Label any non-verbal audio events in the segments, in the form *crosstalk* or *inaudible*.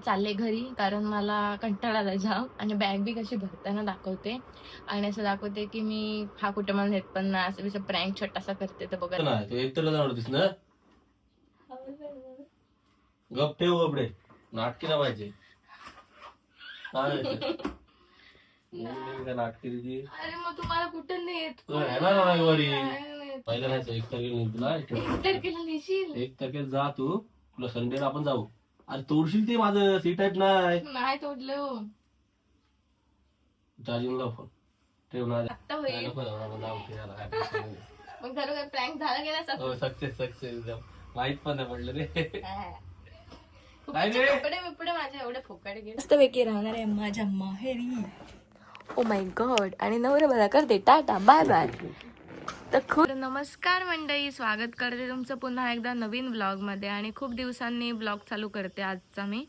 चालले घरी कारण मला कंटाळा आला जाम. आणि बॅग बी कशी भरताना दाखवते. आणि असं दाखवते की मी हा कुठं मला नेत पण नाही. असं असं प्रँक छोटासा करते तर बघा. नाही तू एक तर जाणार ना? गप ठेव गपडे नाटकी ना पाहिजे *laughs* नाटकी अरे मग तुम्हाला कुठं नेत? तू ना नाही एक तारखेला नेईन तुला एक तारखेला नेशील? एक तारखेला जा तू. तुला संडेला आपण जाऊ. अरे तोडशील ते माझं सी टाईप नाही नाही तोडलं. हो. चार्जिंगला फोन. ठेव ना. आत्ता होईल. नको जाऊ, आपण जाऊ फिरायला काय *laughs* टेन्शन नाही. मग खरोखर प्रँक झाला हो सक्सेस सक्सेस एकदम. माहीत पण नाही पडलं रे. खूप काय रे? कपडे बिपडे माझे एवढे फुकाडे गेले. मस्त पैकी राहणार आहे माझ्या माहेरी. ओ माय गॉड आणि नवरा बरा करते. टाटा. बाय बाय तर खूप नमस्कार मंडळी स्वागत करते तुमचं पुन्हा एकदा नवीन व्लॉगमध्ये आणि खूप दिवसांनी ब्लॉग चालू करते आजचा मी.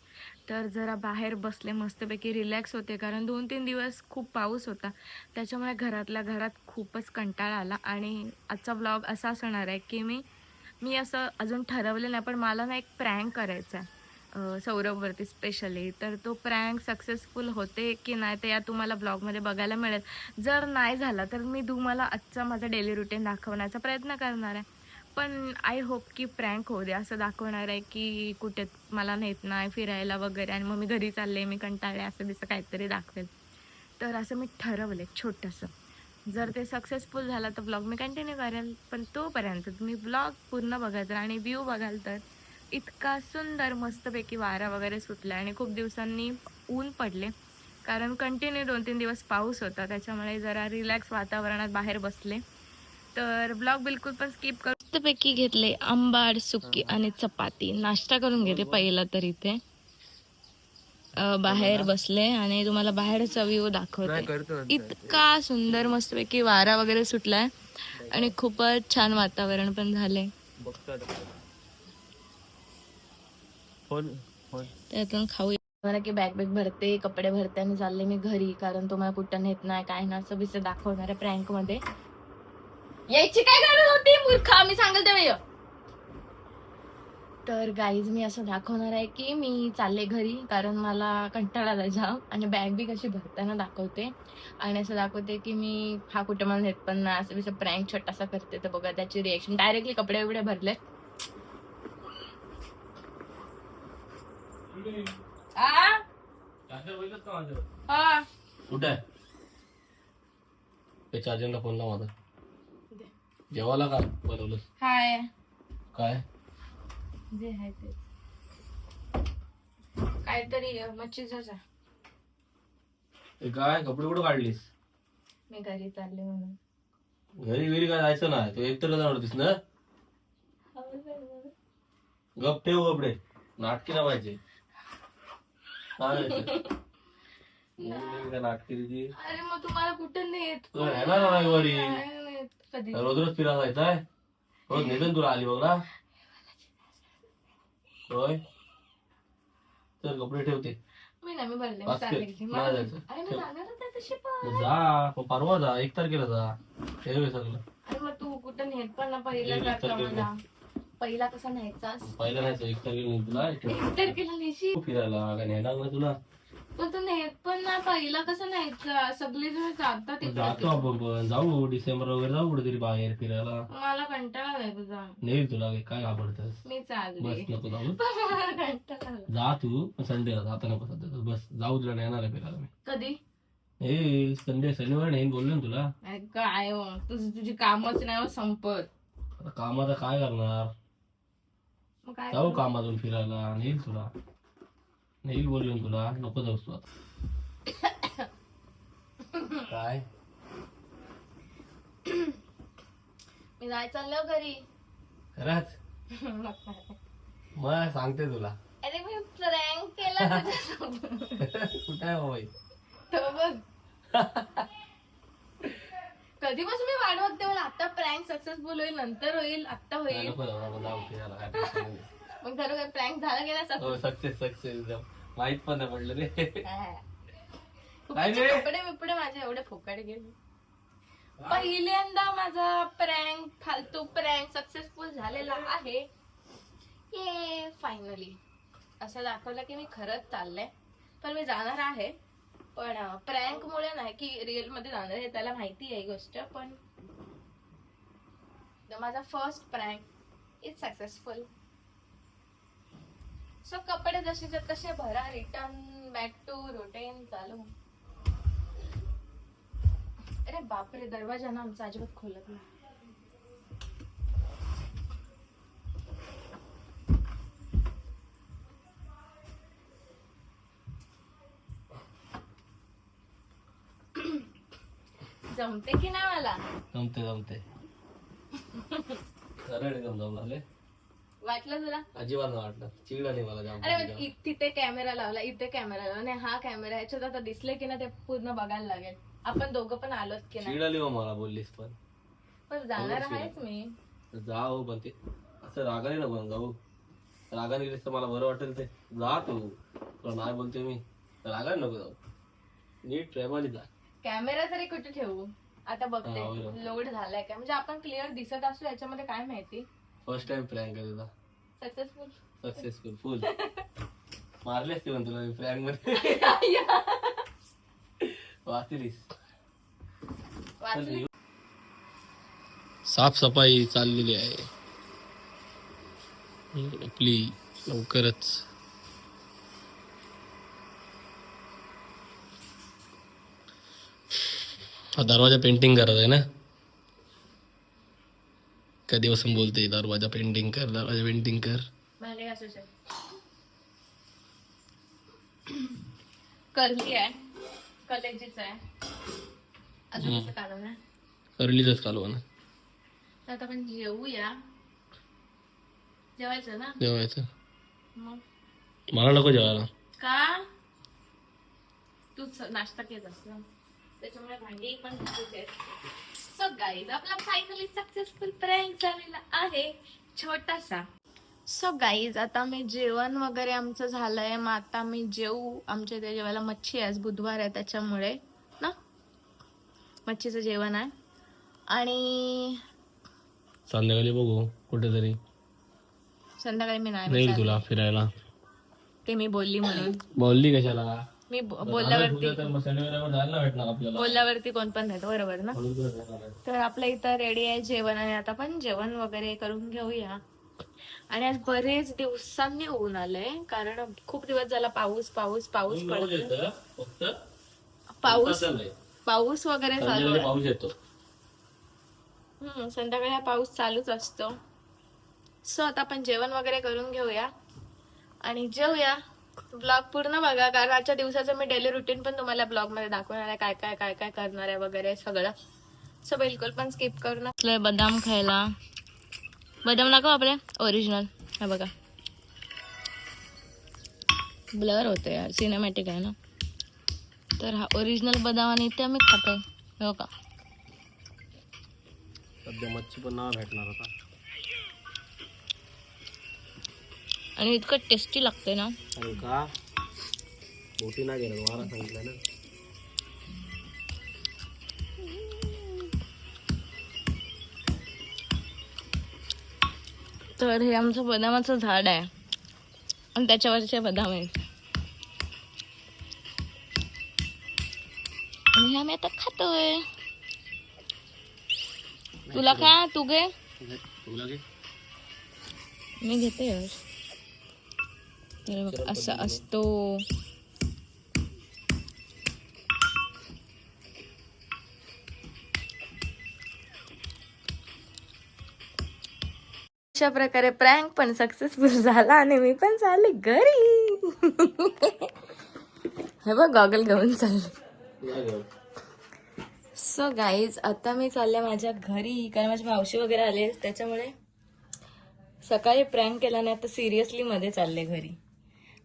तर जरा बाहेर बसले मस्तपैकी रिलॅक्स होते कारण दोन तीन दिवस खूप पाऊस होता. त्याच्यामुळे घरातल्या घरात खूपच कंटाळा आला आणि आजचा ब्लॉग असा असणार आहे की मी मी असं अजून ठरवलं नाही पण मला ना एक प्रँक करायचा आहे. सौरभवरती स्पेशली तर तो प्रँक सक्सेसफुल होते की नाही ते या तुम्हाला ब्लॉगमध्ये बघायला मिळेल. जर नाही झाला तर मी तुम्हाला आजचा माझा डेली रुटीन दाखवण्याचा प्रयत्न करणार आहे. पण आय होप की प्रँक हो दे. असं दाखवणार आहे की कुठे मला नेत नाही फिरायला वगैरे आणि मग मी घरी चालले मी कंटाळले असं तिचं काहीतरी दाखवेल. तर असं मी ठरवलं छोटंसं. जर ते सक्सेसफुल झालं तर ब्लॉग मी कंटिन्यू करेल. पण तोपर्यंत तुम्ही ब्लॉग पूर्ण बघाल तर आणि व्ह्यू बघाल तर इतका सुंदर मस्तपैकी वारा वगैरे सुटला आणि खूप दिवसांनी ऊन पडले. कारण कंटिन्यू दोन तीन दिवस पाऊस होता त्याच्यामुळे जरा रिलॅक्स वातावरणात बाहेर बसले. तर ब्लॉग बिलकुल पण स्किप कर. मस्तपैकी घेतले आंबाड सुकी आणि चपाती. नाश्ता करून घेते पहिला तर इथे. बाहेर बसले आणि तुम्हाला बाहेरचा व्ह्यू दाखवते. इतका सुंदर मस्तपैकी वारा वगैरे सुटलाय आणि खूपच छान वातावरण पण झालंय. त्यातून खाऊ मला की बॅग बॅग भरते कपडे भरते आणि चालले मी घरी कारण तुम्हाला कुठं नेत नाही काय ना असं बिसं दाखवणार आहे प्रँकमध्ये. यायची काय गरज होती मूर्खा? मी सांगेल ते तर गाईज मी असं दाखवणार आहे की मी चालले घरी कारण मला कंटाळा जा जाम आणि बॅग बी कशी भरताना दाखवते. आणि असं दाखवते की मी हा कुठं मला नेत पण नाही असं बिसं प्रँक छोटासा करते तर बघा त्याची रिएक्शन डायरेक्टली कपडे वगैरे भरले आ? हा. कुठे ते चार्जिंगला फोन लाव माझा जेवायला का बनवलं हाय. काय? जे आहे ते. काहीतरी मच्छीचा ते काय? कपडे कुठं काढलीस? मी घरी चालले म्हणून. घरी घरी काय जायचं नाही. तू एक तर जाणार होतीस ना? गप ठेव गपडे नाटकी ना पाहिजे. *laughs* नाटकी अरे मग तुम्हाला कुठं नेत? तू येणार ना रविवारी? नाही नेत कधी? रोज रोज फिरायला जायचंय रोज नेतो तुला आली बघ ना. होय. तर कपडे ठेवते. मी नाही मी भरले मी बास्केट. चालले घरी. नाही मला- जायचं. अरे मी ठेव. जाणारच आहे तशी पण. मग जा. मग परवा जा. एक तारखेला जा. ठेव हे सगळं. अरे मग तू कुठं नेत पण ना पहिला एक जाता तारखेला. पहिला कसा न्यायचास? पहिलं नाही एक तारखेला नेईन तुला ठेव. एक तारखेला नेशी. तू फिरायला काय नेणार ना तुला. पण तू नेत पण ना पहिला कसं न्यायचा? सगळी जण जाता मग तिकडे जातो आपण पण. जाऊ डिसेंबर वगैरे जाऊ कुठेतरी बाहेर फिरायला. मला कंटाळा तुझा. नेईल तुला काय घाबरतस? मी चालले. बस नको जाऊ. *laughs* मला कंटाळा आलाय. जा तू पण संडेला जाता नको सध्या तर बस जाऊ तुला नेणार आहे फिरायला मी. कधी? हे संडे शनिवार नेईन बोललो ना तुला. अरे काय हो तुझी तुझी कामच नाही हो संपत. आता कामाचं काय करणार? मग काय जाऊ कामातून फिरायला नेईल तुला. नेईल बोलून तुला नको जाऊस तू आता. काय? मी जाय चाललो घरी. खरंच? मग सांगते तुला. अरे मी प्रँक केला. *laughs* कुठे आहे बाई? तो बघ. *laughs* कधीपासून मी वाट बघते मला आता प्रँक सक्सेसफुल होईल नंतर होईल आता होईल. नाही. मग खरोखर प्रँक झाला नाही हो सक्सेस सक्सेस माहीत पण नाही पडलं रे? *laughs* कपडे बिपडे माझे एवढे फुकाडे गेले. पहिल्यांदा माझा प्रँक फालतू प्रँक सक्सेसफुल झालेला आहे. ये फायनली असं दाखवलं की मी खरंच चाललंय पण मी जाणार आहे. पण प्रँक मुळे नाही की रिअलमध्ये जाणार आहे त्याला माहिती आहे गोष्ट पण माझा first prank is successful so कपडे जसे तसे भरा रिटर्न बॅक टू रुटीन चालू. अरे बापरे दरवाजा ना आमचा अजिबात खोलत नाही. जमते की नाही मला? जमते जमते. एकदम जमले वाटलं तुला? अजिबात नाही वाटलं. चिड आली मला जाम अरे मग इ- तिथे कॅमेरा लावला इथे कॅमेरा लावला. आणि हा कॅमेरा ह्याच्यात आता दिसले की ना ते पूर्ण बघायला लागेल. आपण दोघं पण आलोत की नाही? चिड आली मग मला बोललीस पण. पण जाणार आहेच मी. जा हो पण ते असं रागाने नको ना जाऊ. रागाने गेलीस तर मला बरं वाटेल ते. जा तू. तुला नाही बोलते मी. रागाने नको जाऊ. नीट प्रेमाने जा. कॅमेरा तरी कुठे ठेवू? आता बघते. हा, बरोबर. लोड झालाय का म्हणजे आपण क्लिअर दिसत असू याच्यामध्ये काय माहिती? फर्स्ट टाइम प्रँक आहे तुझा. सक्सेसफुल सक्सेसफुल फुल मारले असते पण तुला मी प्रँकमध्ये. वाचलीस. वाचली. साफसफाई चाललेली आहे. आपली लवकरच. दरवाजा पेंटिंग करत आहे ना? कधीपासून बोलते दरवाजा पेंटिंग कर दरवाजा पेंटिंग कर. करली आहे कलेजीच आहे करलीच कालवा ना? आता आपण जेवूया जेवायचं ना? जेवायचं मला नको जेवायला का? तू नाश्ता केला त्याच्यामुळे भांडी पण सो गाईज आपला फायनली सक्सेसफुल प्रँक झालेला आहे छोटासा. सो गाईज आता मी जेवण वगैरे आमचं झालंय. मग आता मी जेवू आमच्या इथे जेवायला मच्छी आहे आज बुधवार आहे त्याच्यामुळे ना? मच्छीचं जेवण आहे. आणि संध्याकाळी बघू कुठेतरी. संध्याकाळी मी नाही विचारलं. तुला फिरायला. ते मी बोलली म्हणून. बोलली कशाला? मी बोलल्यावरती बोलल्यावरती कोण पण नाही बरोबर ना. तर आपलं इथं रेडी आहे जेवण आणि आता पण जेवण वगैरे करून घेऊया. आणि आज बरेच दिवसांनी ऊन आलंय कारण खूप दिवस झाला पाऊस पाऊस पाऊस पडतो पाऊस. पाऊस वगैरे चालू पाऊस येतो. हम्म, संध्याकाळी हा पाऊस चालूच असतो. सो आता आपण जेवण वगैरे करून घेऊया. आणि जेवूया ब्लॉग पूर्ण बघा कारण आजच्या दिवसाचं मी डेली रुटीन पण तुम्हाला ब्लॉगमध्ये दाखवणार आहे काय काय काय काय करणार आहे वगैरे सगळं. सो बिलकुल पण स्किप करू नका. बदाम खायला. बदाम नको आपले ओरिजिनल हा बघा. ब्लर होते यार सिनेमॅटिक आहे ना. तर हा ओरिजिनल बदाम आणि इथे आम्ही खातोय. हो का सध्या मच्छी पण नाव भेटणार होता आणि इतकं टेस्टी लागते ना. का? मोठी नाही गेलं वारा सांगितलं ना. तर हे आमचं बदामाचं झाड आहे. आणि त्याच्यावरचे बदाम आहेत. आणि हे आम्ही आता खातोय. तुला खा तू घे. तुला घे. मी घेते. यार तर बघ असं असतो. अशा प्रकारे प्रँक पण सक्सेसफुल झाला आणि मी पण चालले घरी. हे बघ गॉगल घेऊन चालले. सो गाईज आता मी चालले माझ्या घरी कारण माझी मावशी वगैरे आले त्याच्यामुळे सकाळी प्रँक केला नाही आता सिरियसली मध्ये चालले घरी.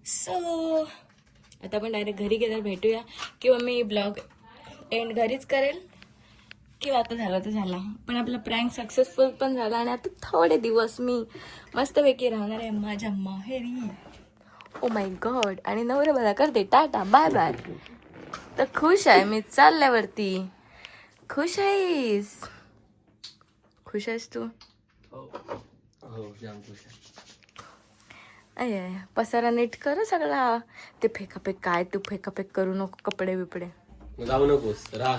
सो आता आपण डायरेक्ट घरी गेल्यावर भेटूया. किंवा मी ब्लॉग एंड घरीच करेल. किंवा आता झाला तर झाला. पण आपला प्रँक सक्सेसफुल पण झाला आणि आता थोडे दिवस मी मस्तपैकी राहणार आहे माझ्या माहेरी. ओ माय गॉड आणि नवरे मला करते. टाटा बाय बाय तर खुश आहे मी चालल्यावरती. खुश आहेस? खुश आहेस तू? हो. हो जाम खुश आहे. अय पसारा नीट कर सगळा. ते फेकाफेक काय तू फेकाफेक करू नको कपडे बिपडे जाऊ नकोस राहा.